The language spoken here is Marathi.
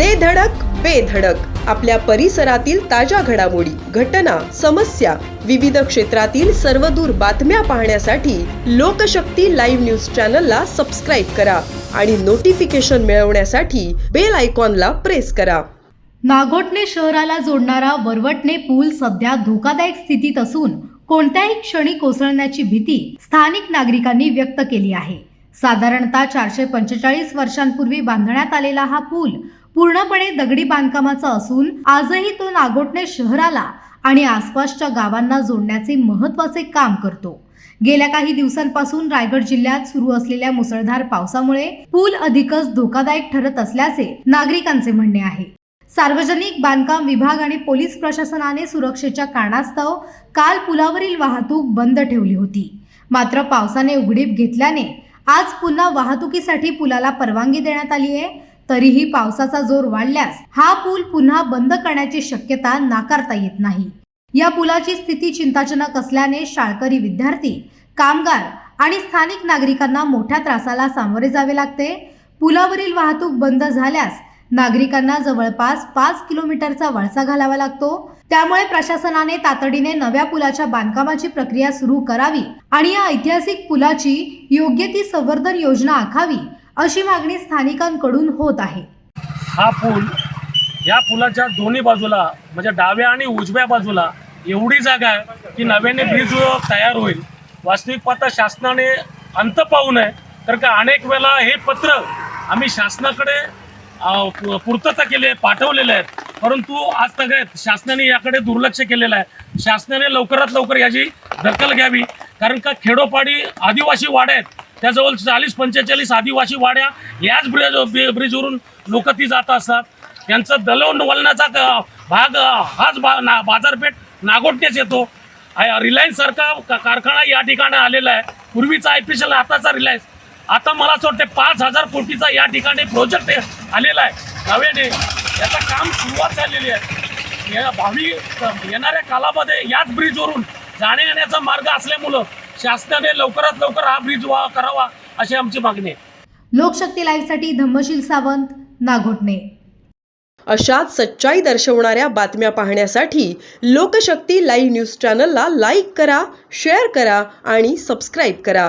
दे धडक बेधडक आपल्या परिसरातील ताज्या घडामोडी घटना समस्या विविध क्षेत्रातील सर्वदूर बातम्या पाहण्यासाठी लोकशक्ती लाईव्ह न्यूज चॅनलला सबस्क्राईब करा आणि नोटिफिकेशन मिळवण्यासाठी बेल आयकॉनला प्रेस करा. नागोटणे शहराला जोडणारा वरवटणे पूल सध्या धोकादायक स्थितीत असून कोणत्याही क्षणी कोसळण्याची भीती स्थानिक नागरिकांनी व्यक्त केली आहे. साधारणतः चारशे पंचेचाळीस वर्षांपूर्वी बांधण्यात आलेला हा पूल पूर्णपणे दगडी बांधकामाचा असून आजही तो नागोटणे शहराला आणि आसपासच्या गावांना जोडण्याचे महत्त्वाचे काम करतो. गेल्या काही दिवसांपासून रायगड जिल्ह्यात सुरू असलेल्या मुसळधार पावसामुळे पूल अधिकच धोकादायक ठरत असल्याचे नागरिकांचे म्हणणे आहे. सार्वजनिक बांधकाम विभाग आणि पोलीस प्रशासनाने सुरक्षेच्या कारणास्तव काल पुलावरील वाहतूक बंद ठेवली होती. मात्र पावसाने उघडीप घेतल्याने आज पुन्हा वाहतुकीसाठी पुलाला परवानगी देण्यात आली आहे. तरीही पावसाचा जोर वाढल्यास हा पूल पुन्हा बंद करण्याची शक्यता नाकारता येत नाही. या पुलाची स्थिती चिंताजनक असल्याने शाळकरी विद्यार्थी कामगार आणि स्थानिक नागरिकांना मोठ्या त्रासाला सामोरे जावे लागते. पुलावरील वाहतूक बंद झाल्यास नागरिकांना जवळपास पाच किलोमीटरचा वळसा घालावा लागतो. त्यामुळे प्रशासनाने तातडीने नव्या पुलाच्या बांधकामाची प्रक्रिया सुरू करावी आणि या ऐतिहासिक पुलाची योग्य ती संवर्धन योजना आखावी अशी मागणी स्थानिकांकडून होत आहे. हा पूल या पुलाच्या दोन्ही बाजूला म्हणजे डाव्या आणि उजव्या बाजूला एवढी जागा आहे की नव्याने ब्रिज तयार होईल. वास्तविक पाहता शासनाने अंत पाहू नये तर का अनेक वेळा हे पत्र आम्ही शासनाकडे पूर्तता केली आहे पाठवलेले आहेत. परंतु आज सगळ्यात शासनाने याकडे दुर्लक्ष केलेलं आहे. शासनाने लवकरात लवकर याची दखल घ्यावी. कारण का खेडोपाडी आदिवासी वाड्या आहेत. त्याजवळ चाळीस पंचेचाळीस आदिवासी वाड्या याच ब्रिज ब्रिजवरून लोक ती जात असतात. त्यांचा दलवून वलनाचा क- भाग हाच बा ना बाजारपेठ नागोटण्याच येतो. रिलायन्स सारखा का- कारखाना या ठिकाणी आलेला आहे. पूर्वीचा आय पी एल आताचा रिलायन्स. आता मला असं वाटते पाच हजार कोटीचा या ठिकाणी प्रोजेक्ट आलेला आहे. नव्याने याचं काम सुरुवात झालेली आहे. या भावी येणाऱ्या कालामध्ये याच ब्रिजवरून जाण्या येण्याचा मार्ग असल्यामुळं शासनाने लवकरात लवकर हा ब्रिज वा करावा अशी आमची मागणी आहे. लोकशक्ती लाईव्हसाठी धम्मशील सावंत नागोठणे अशाच सच्चाई दर्शवणाऱ्या बातम्या पाहण्यासाठी लोकशक्ती लाईव्ह न्यूज चॅनलला लाईक करा शेअर करा आणि सबस्क्राईब करा.